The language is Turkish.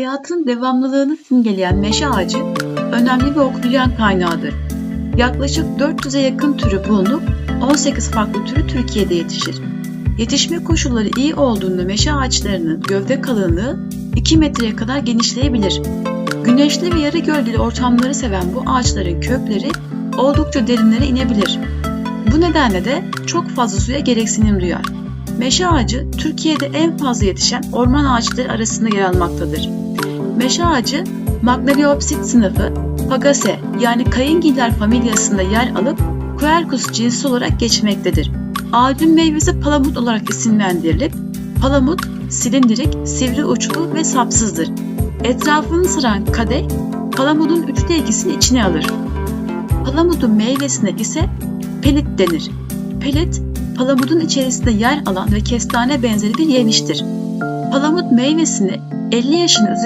Hayatın devamlılığını simgeleyen meşe ağacı önemli bir oksijen kaynağıdır. Yaklaşık 400'e yakın türü bulunup 18 farklı türü Türkiye'de yetişir. Yetişme koşulları iyi olduğunda meşe ağaçlarının gövde kalınlığı 2 metreye kadar genişleyebilir. Güneşli ve yarı gölgeli ortamları seven bu ağaçların kökleri oldukça derinlere inebilir. Bu nedenle de çok fazla suya gereksinim duyar. Meşe ağacı Türkiye'de en fazla yetişen orman ağaçları arasında yer almaktadır. Meşe ağacı Magnoliopsis sınıfı Fagaceae yani kayıngiller familyasında yer alıp Quercus cinsi olarak geçmektedir. Ağacın meyvesi palamut olarak isimlendirilip palamut silindirik, sivri uçlu ve sapsızdır. Etrafını saran kadeh palamudun üçte ikisini içine alır. Palamudun meyvesine ise pelit denir. Pelit, palamudun içerisinde yer alan ve kestane benzeri bir yemiştir. Palamut meyvesini 50 yaşın üzerinde